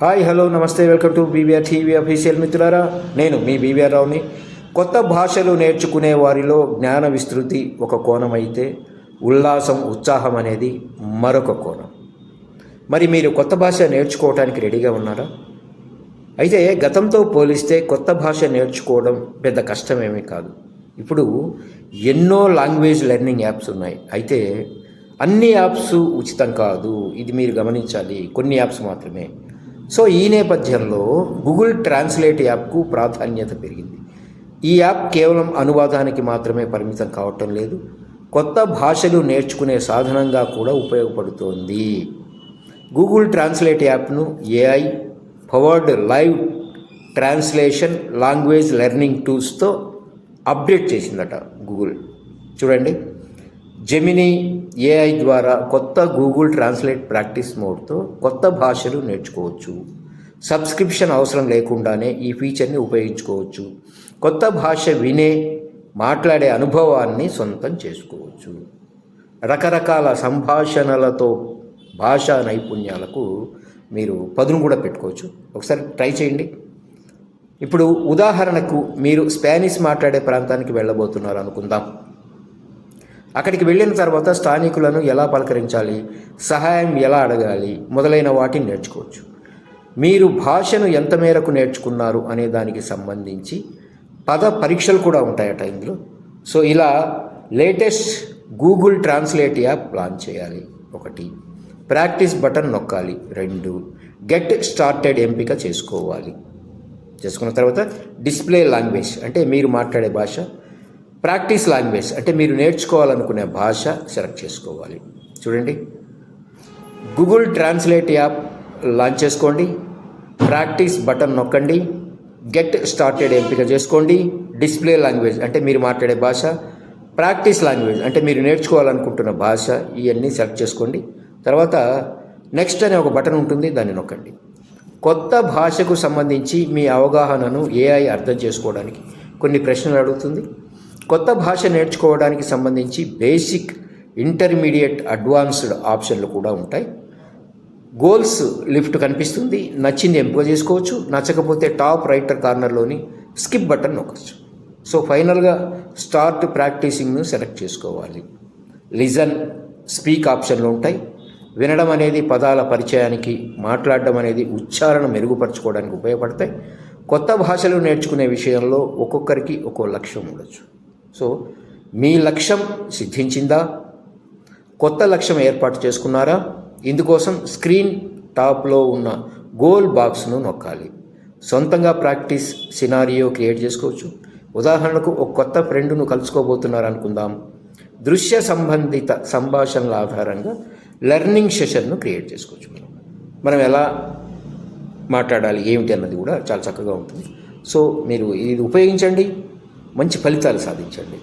Hi hello నమస్తే welcome to BVR TV official మిత్రులారా. నేను మీ బీవీఆర్ రావుని. కొత్త భాషలు నేర్చుకునే వారిలో జ్ఞాన విస్తృతి ఒక కోణం అయితే ఉల్లాసం ఉత్సాహం అనేది మరొక కోణం. మరి మీరు కొత్త భాష నేర్చుకోవడానికి రెడీగా ఉన్నారా? అయితే గతంతో పోలిస్తే కొత్త భాష నేర్చుకోవడం పెద్ద కష్టమేమీ కాదు. ఇప్పుడు ఎన్నో లాంగ్వేజ్ లెర్నింగ్ యాప్స్ ఉన్నాయి. అయితే అన్ని యాప్స్ ఉచితం కాదు. ఇది మీరు గమనించాలి. కొన్ని యాప్స్ మాత్రమే. సో ఈ నేపథ్యంలో గూగుల్ ట్రాన్స్లేట్ యాప్కు ప్రాధాన్యత పెరిగింది. ఈ యాప్ కేవలం అనువాదానికి మాత్రమే పరిమితం కావటం లేదు కొత్త భాషలు నేర్చుకునే సాధనంగా కూడా ఉపయోగపడుతోంది. గూగుల్ ట్రాన్స్లేట్ యాప్ను AI powered live translation language learning టూల్స్తో update చేసిందట గూగుల్. చూడండి. జెమినీ ఏఐ ద్వారా కొత్త గూగుల్ ట్రాన్స్లేట్ ప్రాక్టీస్ మోడ్తో కొత్త భాషలు నేర్చుకోవచ్చు. సబ్స్క్రిప్షన్ అవసరం లేకుండానే ఈ ఫీచర్ని ఉపయోగించుకోవచ్చు. కొత్త భాష వినే మాట్లాడే అనుభవాన్ని సొంతం చేసుకోవచ్చు. రకరకాల సంభాషణలతో భాషా నైపుణ్యాలకు మీరు పదును కూడా పెట్టుకోవచ్చు. ఒకసారి ట్రై చేయండి. ఇప్పుడు ఉదాహరణకు మీరు స్పానిష్ మాట్లాడే ప్రాంతానికి వెళ్ళబోతున్నారు అనుకుందాం. అక్కడికి వెళ్ళిన తర్వాత స్థానికులను ఎలా పలకరించాలి? సహాయం ఎలా అడగాలి? మొదలైన వాటిని నేర్చుకోవచ్చు. మీరు భాషను ఎంత మేరకు నేర్చుకున్నారు అనే దానికి సంబంధించి పద పరీక్షలు కూడా ఉంటాయట ఇందులో. సో ఇలా latest Google translate app launch చేయాలి ఒకటి. ప్రాక్టీస్ బటన్ నొక్కాలి రెండు. గెట్ స్టార్టెడ్ ఎంపిక చేసుకోవాలి. చేసుకున్న తర్వాత డిస్ప్లే లాంగ్వేజ్ అంటే మీరు మాట్లాడే భాష ప్రాక్టీస్ లాంగ్వేజ్ అంటే మీరు నేర్చుకోవాలనుకునే భాష సెలెక్ట్ చేసుకోవాలి. చూడండి. గూగుల్ ట్రాన్స్లేట్ యాప్ లాంచ్ చేసుకోండి. ప్రాక్టీస్ బటన్ నొక్కండి. గెట్ స్టార్టెడ్ ఎంపిక చేసుకోండి. డిస్ప్లే లాంగ్వేజ్ అంటే మీరు మాట్లాడే భాష. ప్రాక్టీస్ లాంగ్వేజ్ అంటే మీరు నేర్చుకోవాలనుకుంటున్న భాష ఇవన్నీ సెలెక్ట్ చేసుకోండి. తర్వాత నెక్స్ట్ అనే ఒక బటన్ ఉంటుంది దాన్ని నొక్కండి. కొత్త భాషకు సంబంధించి మీ అవగాహనను ఏఐ అర్థం చేసుకోవడానికి కొన్ని ప్రశ్నలు అడుగుతుంది. కొత్త భాష నేర్చుకోవడానికి సంబంధించి బేసిక్ ఇంటర్మీడియట్ అడ్వాన్స్డ్ ఆప్షన్లు కూడా ఉంటాయి. గోల్స్ లిఫ్ట్ కనిపిస్తుంది. నచ్చింది ఎంపిక చేసుకోవచ్చు. నచ్చకపోతే టాప్ రైటర్ కార్నర్లోని స్కిప్ బటన్ నొక్కచ్చు. సో ఫైనల్గా స్టార్ట్ ప్రాక్టీసింగ్ను సెలెక్ట్ చేసుకోవాలి. లిజన్ స్పీక్ ఆప్షన్లు ఉంటాయి. వినడం అనేది పదాల పరిచయానికి మాట్లాడడం అనేది ఉచ్చారణ మెరుగుపరచుకోవడానికి ఉపయోగపడతాయి. కొత్త భాషలు నేర్చుకునే విషయంలో ఒక్కొక్కరికి ఒక్కో లక్ష్యం ఉండొచ్చు. సో మీ లక్ష్యం సిద్ధించిందా? కొత్త లక్ష్యం ఏర్పాటు చేసుకున్నారా? ఇందుకోసం స్క్రీన్ టాప్లో ఉన్న గోల్ బాక్స్ను నొక్కాలి. సొంతంగా ప్రాక్టీస్ సినారియో క్రియేట్ చేసుకోవచ్చు. ఉదాహరణకు ఒక కొత్త ఫ్రెండ్ను కలుసుకోబోతున్నారు అనుకుందాం దృశ్య సంబంధిత సంభాషణల ఆధారంగా లెర్నింగ్ సెషన్ను క్రియేట్ చేసుకోవచ్చు మనం. మనం ఎలా మాట్లాడాలి ఏమిటి అన్నది కూడా చాలా చక్కగా ఉంటుంది. సో మీరు ఇది ఉపయోగించండి. మంచి ఫలితాలు సాధించండి.